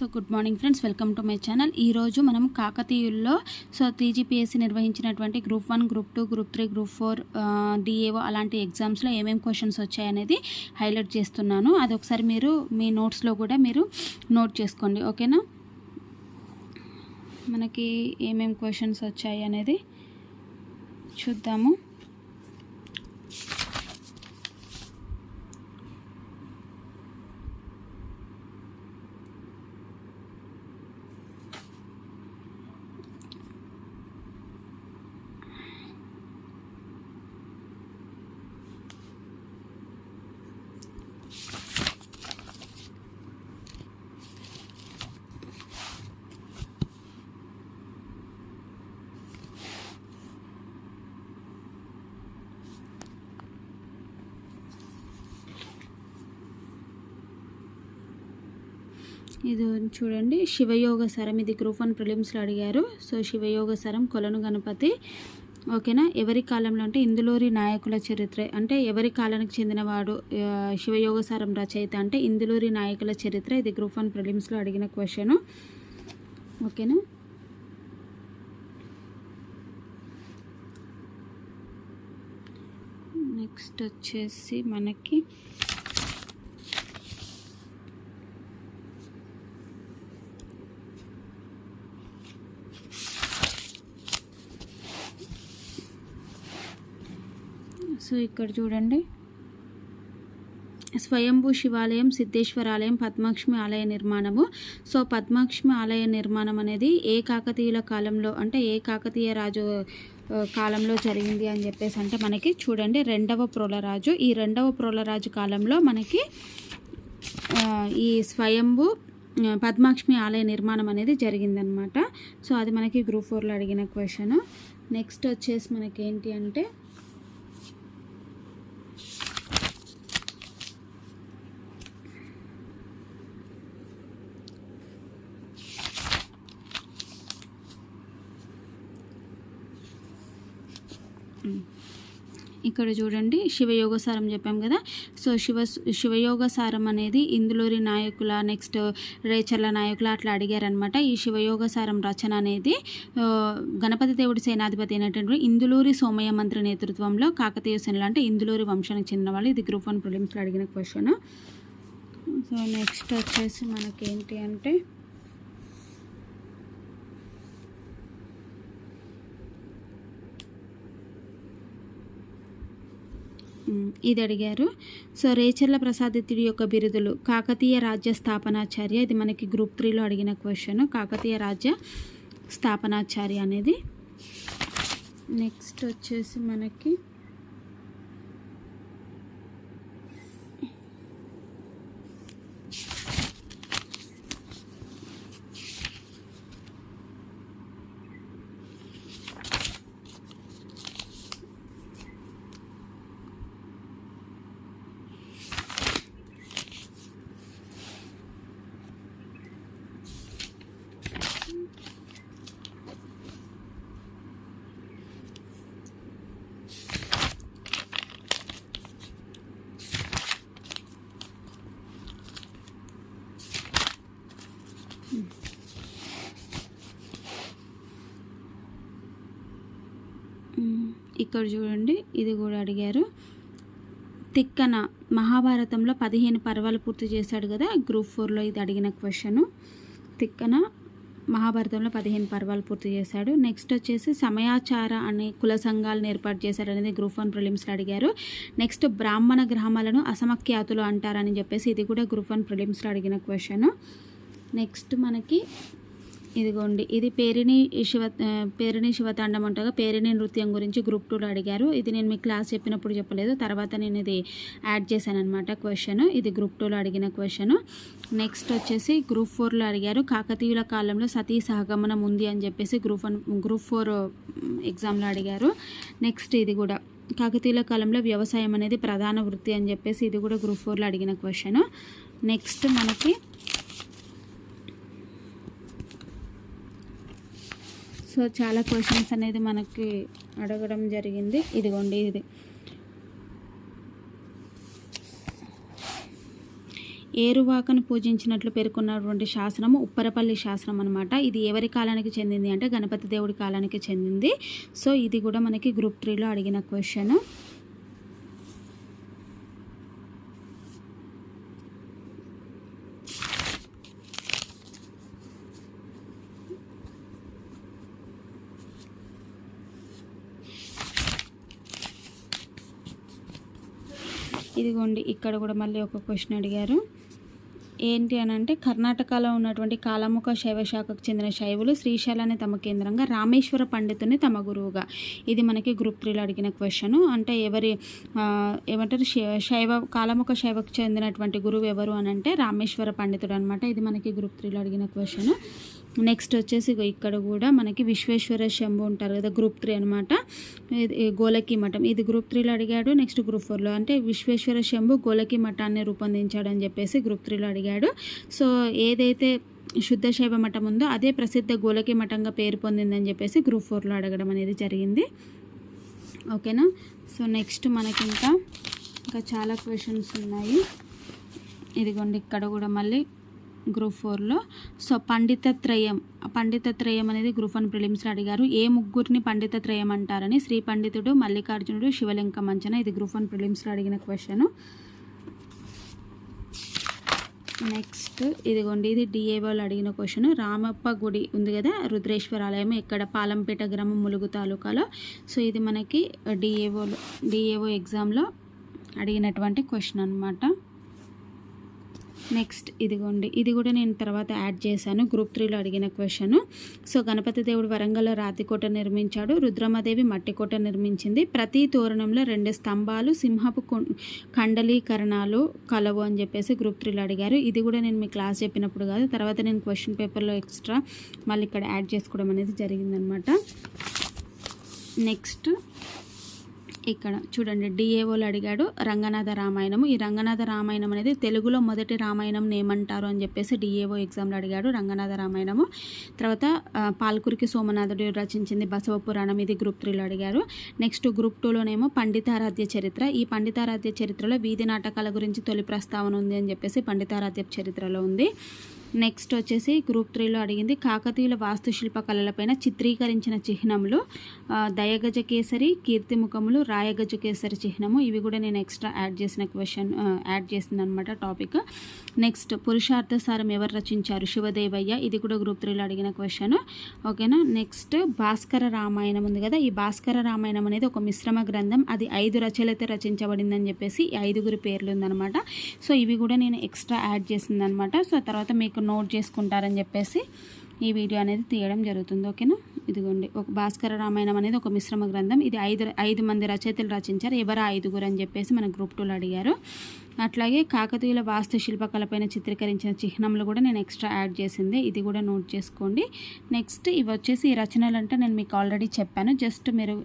So good morning friends welcome to my channel. ఈరోజు మనం కాకతీయుల్లో సో టీజీపీఎస్సీ నిర్వహించినటువంటి group one group two group three group four DAO అలాంటి ఎగ్జామ్స్లో ఏమేమి క్వశ్చన్స్ వచ్చాయనేది హైలైట్ చేస్తున్నాను. అది ఒకసారి మీరు మీ నోట్స్లో కూడా మీరు నోట్ చేసుకోండి. ఓకేనా? మనకి ఏమేమి క్వశ్చన్స్ వచ్చాయి అనేది చూద్దాము. ఇది చూడండి. శివయోగ సరం ఇది గ్రూప్ వన్ ప్రిలిమ్స్లో అడిగారు. సో శివయోగ సరం కొలను గణపతి. ఓకేనా? ఎవరి కాలంలో అంటే ఇందులోరి నాయకుల చరిత్ర. అంటే ఎవరి కాలానికి చెందినవాడు శివయోగ సారం రచయిత అంటే ఇందులోరి నాయకుల చరిత్ర ఇది గ్రూప్ వన్ ప్రిలిమ్స్లో అడిగిన క్వశ్చన్. ఓకేనా? నెక్స్ట్ వచ్చేసి మనకి సో ఇక్కడ చూడండి. స్వయంభూ శివాలయం సిద్ధేశ్వరాలయం పద్మాక్ష్మి ఆలయ నిర్మాణము. సో పద్మాక్ష్మి ఆలయ నిర్మాణం అనేది ఏ కాకతీయుల కాలంలో అంటే ఏ కాకతీయ రాజు కాలంలో జరిగింది అని చెప్పేసి అంటే మనకి చూడండి రెండవ ప్రోలరాజు. ఈ రెండవ ప్రోలరాజు కాలంలో మనకి ఈ స్వయంభూ పద్మాక్ష్మి ఆలయ నిర్మాణం అనేది జరిగిందనమాట. సో అది మనకి గ్రూప్ ఫోర్లో అడిగిన క్వశ్చన్. నెక్స్ట్ వచ్చేసి మనకి ఏంటి అంటే ఇక్కడ చూడండి శివయోగసారం చెప్పాం కదా. సో శివ శివయోగ సారం అనేది ఇందులూరి నాయకుల నెక్స్ట్ రేచర్ల నాయకుల అట్లా అడిగారనమాట ఈ శివయోగ సారం రచన అనేది గణపతి దేవుడి సేనాధిపతి అయినటువంటి ఇందులూరి సోమయ్య మంత్రి నేతృత్వంలో కాకతీయ సేనలు అంటే ఇందులూరి వంశానికి చెందిన వాళ్ళు. ఇది గ్రూప్ వన్ ప్రిలిమ్స్లో అడిగిన క్వశ్చన్. సో నెక్స్ట్ వచ్చేసి మనకేంటి అంటే ఇది అడిగారు. సో రేచర్ల ప్రసాదిత్యుడి యొక్క బిరుదులు కాకతీయ రాజ్య స్థాపనాచార్య ఇది మనకి గ్రూప్ త్రీలో అడిగిన క్వశ్చన్ కాకతీయ రాజ్య స్థాపనాచార్య అనేది. నెక్స్ట్ వచ్చేసి మనకి ఇక్కడ చూడండి ఇది కూడా అడిగారు. తిక్కన మహాభారతంలో పదిహేను పర్వాలు పూర్తి చేశాడు కదా గ్రూప్ ఫోర్లో ఇది అడిగిన క్వశ్చను తిక్కన మహాభారతంలో పదిహేను పర్వాలు పూర్తి చేశాడు. నెక్స్ట్ వచ్చేసి సమయాచార అనే కుల సంఘాలను ఏర్పాటు చేశాడు అనేది గ్రూప్ వన్ ప్రిలిమ్స్లో అడిగారు. నెక్స్ట్ బ్రాహ్మణ గ్రామాలను అసమఖ్యాతులు అంటారని చెప్పేసి ఇది కూడా గ్రూప్ వన్ ప్రిలిమ్స్లో అడిగిన క్వశ్చన్ నెక్స్ట్ మనకి ఇదిగోండి. ఇది పేరిణి శివ పేరిణి శివతాండం అంటగా పేరిణి నృత్యం గురించి గ్రూప్ టూలో అడిగారు. ఇది నేను మీ క్లాస్ చెప్పినప్పుడు చెప్పలేదు. తర్వాత నేను ఇది యాడ్ చేశానమాట క్వశ్చన్. ఇది గ్రూప్ టూలో అడిగిన క్వశ్చన్. నెక్స్ట్ వచ్చేసి గ్రూప్ ఫోర్లో అడిగారు. కాకతీయుల కాలంలో సతీ సహగమనం ఉంది అని చెప్పేసి గ్రూప్ వన్ గ్రూప్ ఫోర్ ఎగ్జామ్లో అడిగారు. నెక్స్ట్ ఇది కూడా. కాకతీయుల కాలంలో వ్యవసాయం అనేది ప్రధాన వృత్తి అని చెప్పేసి ఇది కూడా గ్రూప్ ఫోర్లో అడిగిన క్వశ్చన్. నెక్స్ట్ మనకి సో చాలా క్వశ్చన్స్ అనేది మనకి అడగడం జరిగింది. ఇదిగోండి ఇది. ఏరువాకను పూజించినట్లు పేర్కొన్నటువంటి శాసనం ఉప్పరపల్లి శాసనం అనమాట ఇది ఎవరి కాలానికి చెందింది అంటే గణపతి దేవుడి కాలానికి చెందింది. సో ఇది కూడా మనకి గ్రూప్ త్రీలో అడిగిన క్వశ్చన్ ఇదిగోండి ఇక్కడ కూడా మళ్ళీ ఒక క్వశ్చన్ అడిగారు. ఏంటి అని అంటే కర్ణాటకలో ఉన్నటువంటి కాలముఖ శైవ శాఖకు చెందిన శైవులు శ్రీశైలాన్ని తమ కేంద్రంగా రామేశ్వర పండితుని తమ గురువుగా. ఇది మనకి గ్రూప్ త్రీలో అడిగిన క్వశ్చన్ అంటే ఎవరి ఏమంటారు శైవ కాలముఖ శైవకు చెందినటువంటి గురువు ఎవరు అని అంటే రామేశ్వర పండితుడు అనమాట ఇది మనకి గ్రూప్ త్రీలో అడిగిన క్వశ్చన్ నెక్స్ట్ వచ్చేసి ఇక్కడ కూడా మనకి విశ్వేశ్వర శంభు ఉంటారు కదా గ్రూప్ త్రీ అనమాట ఇది గోలకి మఠం. ఇది గ్రూప్ త్రీలో అడిగాడు నెక్స్ట్ గ్రూప్ ఫోర్లో అంటే విశ్వేశ్వర శంభు గోలకి మఠాన్ని రూపొందించాడు అని చెప్పేసి గ్రూప్ త్రీలో అడిగాడు. సో ఏదైతే శుద్ధ శైవ మఠం ఉందో అదే ప్రసిద్ధ గోలకి మఠంగా పేరు పొందిందని చెప్పేసి గ్రూప్ ఫోర్లో అడగడం అనేది జరిగింది. ఓకేనా? సో నెక్స్ట్ మనకి ఇంకా ఇంకా చాలా క్వశ్చన్స్ ఉన్నాయి. ఇదిగోండి ఇక్కడ కూడా మళ్ళీ గ్రూప్ ఫోర్లో. సో పండిత త్రయం పండిత త్రయం అనేది గ్రూప్ వన్ ప్రిలిమ్స్లో అడిగారు. ఏ ముగ్గురిని పండిత త్రయం అంటారని? శ్రీ పండితుడు మల్లికార్జునుడు శివలింక మంచన. ఇది గ్రూప్ వన్ ప్రిలిమ్స్లో అడిగిన క్వశ్చన్. నెక్స్ట్ ఇదిగోండి ఇది డిఏఓలో అడిగిన క్వశ్చన్. రామప్ప గుడి ఉంది కదా రుద్రేశ్వర ఆలయం ఇక్కడ పాలంపేట గ్రామం ములుగు తాలూకాలో. సో ఇది మనకి డిఏఓలో డిఏఓ ఎగ్జామ్లో అడిగినటువంటి క్వశ్చన్ అనమాట నెక్స్ట్ ఇదిగోండి ఇది కూడా నేను తర్వాత యాడ్ చేశాను గ్రూప్ త్రీలో అడిగిన క్వశ్చన్. సో గణపతి దేవుడు వరంగల్లో రాతికోట నిర్మించాడు రుద్రమదేవి మట్టికోట నిర్మించింది. ప్రతి తోరణంలో రెండు స్తంభాలు సింహపు కండలీకరణాలు కలవు అని చెప్పేసి గ్రూప్ త్రీలో అడిగారు. ఇది కూడా నేను మీ క్లాస్ చెప్పినప్పుడు కాదు తర్వాత నేను క్వశ్చన్ పేపర్లో ఎక్స్ట్రా మళ్ళీ ఇక్కడ యాడ్ చేసుకోవడం అనేది జరిగిందనమాట. నెక్స్ట్ ఇక్కడ చూడండి డిఏఓలు అడిగాడు రంగనాథ రామాయణము. ఈ రంగనాథ రామాయణం అనేది తెలుగులో మొదటి రామాయణం ఏమంటారు అని చెప్పేసి డిఏఓ ఎగ్జామ్లో అడిగాడు రంగనాథ రామాయణము. తర్వాత పాల్కురికి సోమనాథుడు రచించింది బసవ పురాణం ఇది గ్రూప్ త్రీలో అడిగారు. నెక్స్ట్ గ్రూప్ టూలోనేమో పండితారాధ్య చరిత్ర. ఈ పండితారాధ్య చరిత్రలో వీధి నాటకాల గురించి తొలి ప్రస్తావన ఉంది అని చెప్పేసి పండితారాధ్య చరిత్రలో ఉంది. నెక్స్ట్ వచ్చేసి గ్రూప్ త్రీలో అడిగింది కాకతీయుల వాస్తుశిల్ప కళలపైన చిత్రీకరించిన చిహ్నములు దయగజకేసరి కీర్తిముఖములు రాయగజకేసరి చిహ్నము. ఇవి కూడా నేను ఎక్స్ట్రా యాడ్ చేసిన క్వశ్చన్ యాడ్ చేసింది అనమాట టాపిక్ నెక్స్ట్ పురుషార్థసారం ఎవరు రచించారు? శివదేవయ్య. ఇది కూడా గ్రూప్ త్రీలో అడిగిన క్వశ్చన్ ఓకేనా నెక్స్ట్ భాస్కర రామాయణం ఉంది కదా? ఈ భాస్కర రామాయణం అనేది ఒక మిశ్రమ గ్రంథం. అది ఐదు రచలైతే రచించబడిందని చెప్పేసి ఐదుగురి పేర్లు ఉందనమాట సో ఇవి కూడా నేను ఎక్స్ట్రా యాడ్ చేసింది అనమాట సో తర్వాత మీకు నోట్ చేసుకుంటారని చెప్పేసి ఈ వీడియో అనేది తీయడం జరుగుతుంది ఓకేనా? ఇదిగోండి ఒక భాస్కర రామాయణం అనేది ఒక మిశ్రమ గ్రంథం. ఇది ఐదు ఐదు మంది రచయితలు రచించారు ఎవరు ఐదుగురు అని చెప్పేసి మన గ్రూప్ టూలో అడిగారు. అట్లాగే కాకతీయుల వాస్తు శిల్పకళపైన చిత్రీకరించిన చిహ్నంలు కూడా నేను ఎక్స్ట్రా యాడ్ చేసింది ఇది కూడా నోట్ చేసుకోండి. నెక్స్ట్ ఇవి వచ్చేసి ఈ రచనలు అంటే నేను మీకు ఆల్రెడీ చెప్పాను జస్ట్ మీరు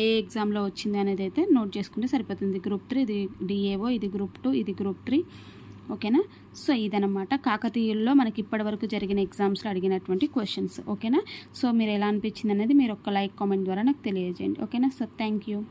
ఏ ఎగ్జామ్లో వచ్చింది అనేది అయితే నోట్ చేసుకుంటే సరిపోతుంది. గ్రూప్ త్రీ ఇది డిఏఓ ఇది గ్రూప్ టూ ఇది గ్రూప్ త్రీ. ఓకేనా? సో ఇదనమాట కాకతీయుల్లో మనకి ఇప్పటివరకు జరిగిన ఎగ్జామ్స్లో అడిగినటువంటి క్వశ్చన్స్. ఓకేనా? సో మీరు ఎలా అనిపించింది అనేది మీరు ఒక లైక్ కామెంట్ ద్వారా నాకు తెలియజేయండి. ఓకేనా? So thank you.